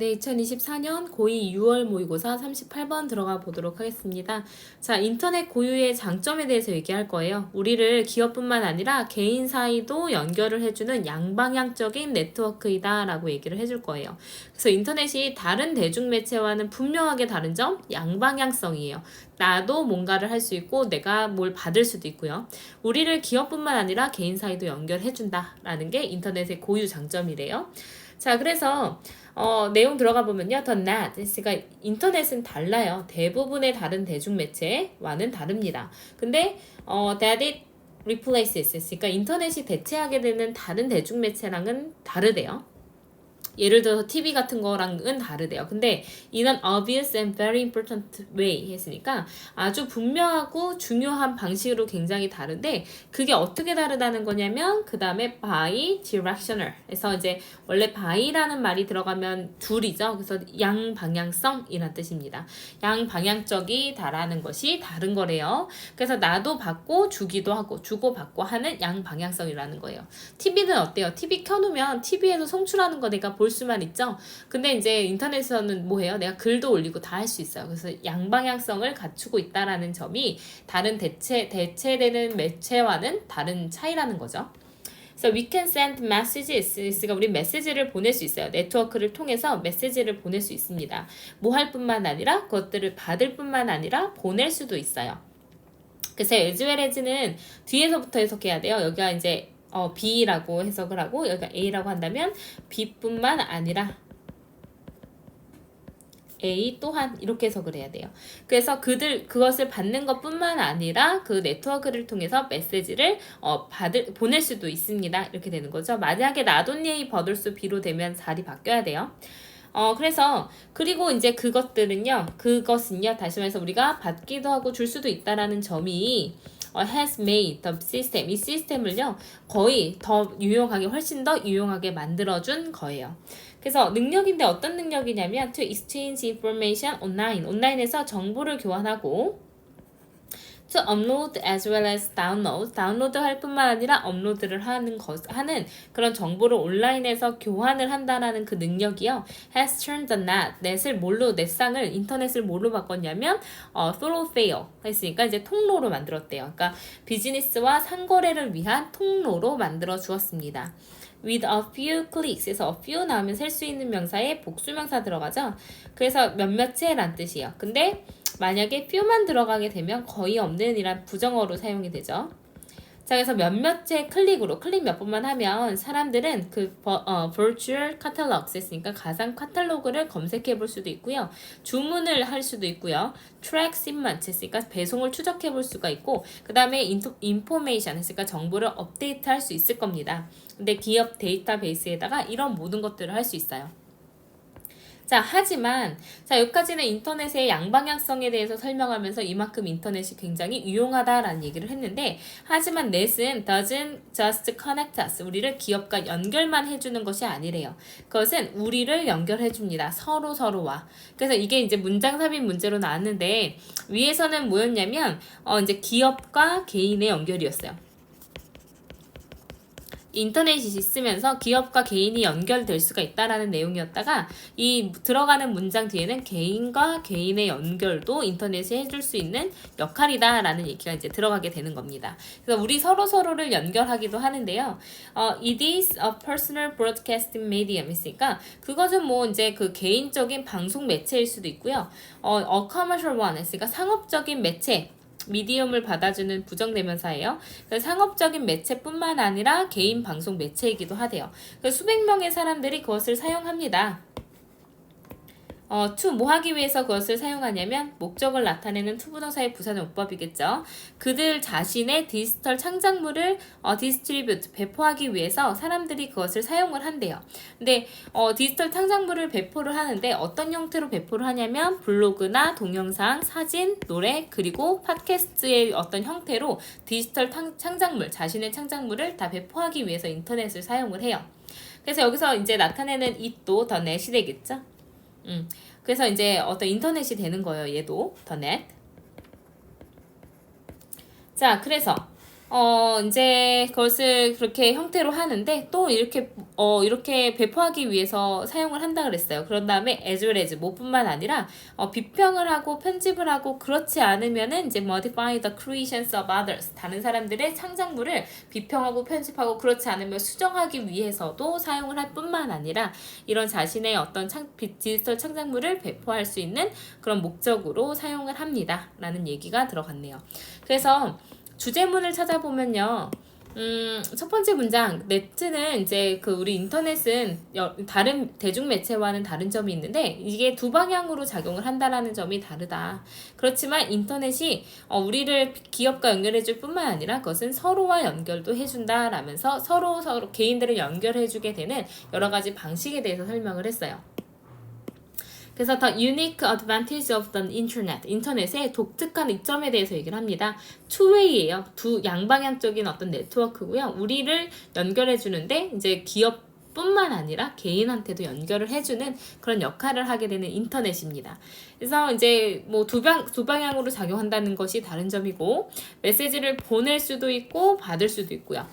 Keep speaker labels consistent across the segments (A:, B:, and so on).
A: 네, 2024년 고2 6월 모의고사 38번 들어가 보도록 하겠습니다. 자, 인터넷 고유의 장점에 대해서 얘기할 거예요. 우리를 기업뿐만 아니라 개인 사이도 연결을 해주는 양방향적인 네트워크이다 라고 얘기를 해줄 거예요. 그래서 인터넷이 다른 대중매체와는 분명하게 다른 점, 양방향성이에요. 나도 뭔가를 할 수 있고 내가 뭘 받을 수도 있고요. 우리를 기업뿐만 아니라 개인 사이도 연결해준다 라는 게 인터넷의 고유 장점이래요. 자, 그래서 어, 내용 들어가 보면요. The net. 그러니까 인터넷은 달라요. 대부분의 다른 대중 매체와는 다릅니다. 근데 어, that it replaces. 그러니까 인터넷이 대체하게 되는 다른 대중 매체랑은 다르대요. 예를 들어서 TV 같은 거랑은 다르대요. 근데 in an obvious and very important way 했으니까 아주 분명하고 중요한 방식으로 굉장히 다른데 그게 어떻게 다르다는 거냐면 그 다음에 by directional 해서 이제 원래 by라는 말이 들어가면 둘이죠. 그래서 양방향성이란 뜻입니다. 양방향적이 다라는 것이 다른 거래요. 그래서 나도 받고 주기도 하고 주고 받고 하는 양방향성이라는 거예요. TV는 어때요? TV 켜놓으면 TV에서 송출하는 거 내가 볼 수만 있죠. 근데 이제 인터넷에서는 뭐 해요? 내가 글도 올리고 다 할 수 있어요. 그래서 양방향성을 갖추고 있다라는 점이 다른 대체 대체되는 매체와는 다른 차이라는 거죠. 그래서 we can send messages. 그러니까 우리 메시지를 보낼 수 있어요. 네트워크를 통해서 메시지를 보낼 수 있습니다. 뭐 할 뿐만 아니라 그것들을 받을 뿐만 아니라 보낼 수도 있어요. 그래서 as well as는 뒤에서부터 해석해야 돼요. 여기가 이제 어, B라고 해석을 하고 여기가 A라고 한다면 B뿐만 아니라 A 또한 이렇게 해석을 해야 돼요. 그래서 그들 그것을 받는 것뿐만 아니라 그 네트워크를 통해서 메시지를 어, 받을 보낼 수도 있습니다. 이렇게 되는 거죠. 만약에 나돈예이 버들수 B로 되면 자리 바뀌어야 돼요. 어, 그래서, 그리고 이제 그것들은요, 그것은요, 다시 말해서 우리가 받기도 하고 줄 수도 있다라는 점이, 어, has made the system, 이 시스템을요, 거의 더 유용하게, 훨씬 더 유용하게 만들어준 거예요. 그래서 능력인데 어떤 능력이냐면, to exchange information online, 온라인에서 정보를 교환하고, to upload as well as download. 다운로드 할 뿐만 아니라 업로드를 하는 것, 하는 그런 정보를 온라인에서 교환을 한다라는 그 능력이요. has turned the net. 넷을 뭘로, 넷상을, 인터넷을 뭘로 바꿨냐면, 어, thoroughfare. 했으니까 이제 통로로 만들었대요. 그러니까 비즈니스와 상거래를 위한 통로로 만들어 주었습니다. With a few clicks 에서 a few 나오면 셀 수 있는 명사에 복수명사 들어가죠. 그래서 몇몇째란 뜻이에요. 근데 만약에 few만 들어가게 되면 거의 없는 이란 부정어로 사용이 되죠. 자, 그래서 몇몇째 클릭으로 클릭 몇 번만 하면 사람들은 그 어, virtual catalogs 했으니까 가상 카탈로그를 검색해 볼 수도 있고요. 주문을 할 수도 있고요. track shipment 했으니까 배송을 추적해 볼 수가 있고 그 다음에 information 했으니까 정보를 업데이트 할 수 있을 겁니다. 근데 기업 데이터베이스에다가 이런 모든 것들을 할 수 있어요. 자, 하지만, 자, 여기까지는 인터넷의 양방향성에 대해서 설명하면서 이만큼 인터넷이 굉장히 유용하다라는 얘기를 했는데, 하지만 넷은 doesn't just connect us. 우리를 기업과 연결만 해 주는 것이 아니래요. 그것은 우리를 연결해 줍니다. 서로 서로와. 그래서 이게 이제 문장 삽입 문제로 나왔는데, 위에서는 뭐였냐면, 어, 이제 기업과 개인의 연결이었어요. 인터넷이 있으면서 기업과 개인이 연결될 수가 있다라는 내용이었다가 이 들어가는 문장 뒤에는 개인과 개인의 연결도 인터넷이 해줄 수 있는 역할이다라는 얘기가 이제 들어가게 되는 겁니다. 그래서 우리 서로 서로를 연결하기도 하는데요. 어, it is a personal broadcasting medium 있으니까 그것은 뭐 이제 그 개인적인 방송 매체일 수도 있고요. 어, a commercial one 했으니까 상업적인 매체 미디엄을 받아주는 부정대명사예요. 상업적인 매체뿐만 아니라 개인 방송 매체이기도 하대요. 수백 명의 사람들이 그것을 사용합니다. 어, to 뭐 하기 위해서 그것을 사용하냐면 목적을 나타내는 투부정사의 부사는 오법이겠죠. 그들 자신의 디지털 창작물을 어, 디스트리뷰트 배포하기 위해서 사람들이 그것을 사용을 한대요. 근데 어, 디지털 창작물을 배포를 하는데 어떤 형태로 배포를 하냐면 블로그나 동영상, 사진, 노래 그리고 팟캐스트의 어떤 형태로 디지털 창작물 자신의 창작물을 다 배포하기 위해서 인터넷을 사용을 해요. 그래서 여기서 이제 나타내는 it도 더 넷이 되겠죠. 음. 그래서 이제 어떤 인터넷이 되는 거예요. 얘도 더 넷. 자, 그래서 어, 이제 그것을 그렇게 형태로 하는데 또 이렇게 어, 이렇게 배포하기 위해서 사용을 한다 그랬어요. 그런 다음에 as well as 뭐뿐만 아니라 어, 비평을 하고 편집을 하고 그렇지 않으면은 이제 modify the creations of others 다른 사람들의 창작물을 비평하고 편집하고 그렇지 않으면 수정하기 위해서도 사용을 할 뿐만 아니라 이런 자신의 어떤 창, 비- 디지털 창작물을 배포할 수 있는 그런 목적으로 사용을 합니다. 라는 얘기가 들어갔네요. 그래서 주제문을 찾아보면요. 음, 첫 번째 문장, 네트는 이제 그 우리 인터넷은 여- 다른 대중 매체와는 다른 점이 있는데 이게 두 방향으로 작용을 한다라는 점이 다르다. 그렇지만 인터넷이 어, 우리를 기업과 연결해줄 뿐만 아니라 그것은 서로와 연결도 해준다라면서 서로 서로 개인들을 연결해주게 되는 여러 가지 방식에 대해서 설명을 했어요. 그래서 the unique advantage of the internet, 인터넷의 독특한 이점에 대해서 얘기를 합니다. two-way예요. 두 양방향적인 어떤 네트워크고요. 우리를 연결해 주는데 이제 기업 뿐만 아니라 개인한테도 연결을 해주는 그런 역할을 하게 되는 인터넷입니다. 그래서 이제 뭐 두 방, 두 방향으로 작용한다는 것이 다른 점이고, 메시지를 보낼 수도 있고, 받을 수도 있고요.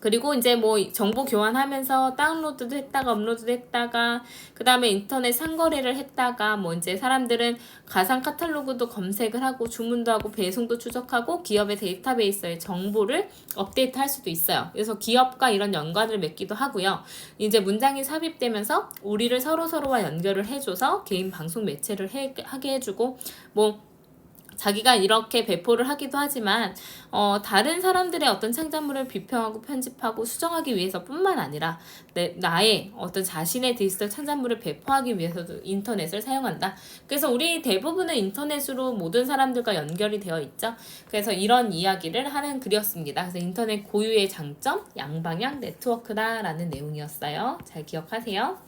A: 그리고 이제 뭐 정보 교환하면서 다운로드도 했다가 업로드도 했다가 그 다음에 인터넷 상거래를 했다가 뭐 이제 사람들은 가상 카탈로그도 검색을 하고 주문도 하고 배송도 추적하고 기업의 데이터베이스의 정보를 업데이트 할 수도 있어요. 그래서 기업과 이런 연관을 맺기도 하고요. 이제 문장이 삽입되면서 우리를 서로 서로와 연결을 해줘서 개인 방송 매체를 해, 하게 해주고 뭐 자기가 이렇게 배포를 하기도 하지만 어, 다른 사람들의 어떤 창작물을 비평하고 편집하고 수정하기 위해서뿐만 아니라 내, 나의 어떤 자신의 디지털 창작물을 배포하기 위해서도 인터넷을 사용한다. 그래서 우리 대부분은 인터넷으로 모든 사람들과 연결이 되어 있죠. 그래서 이런 이야기를 하는 글이었습니다. 그래서 인터넷 고유의 장점, 양방향 네트워크다라는 내용이었어요. 잘 기억하세요.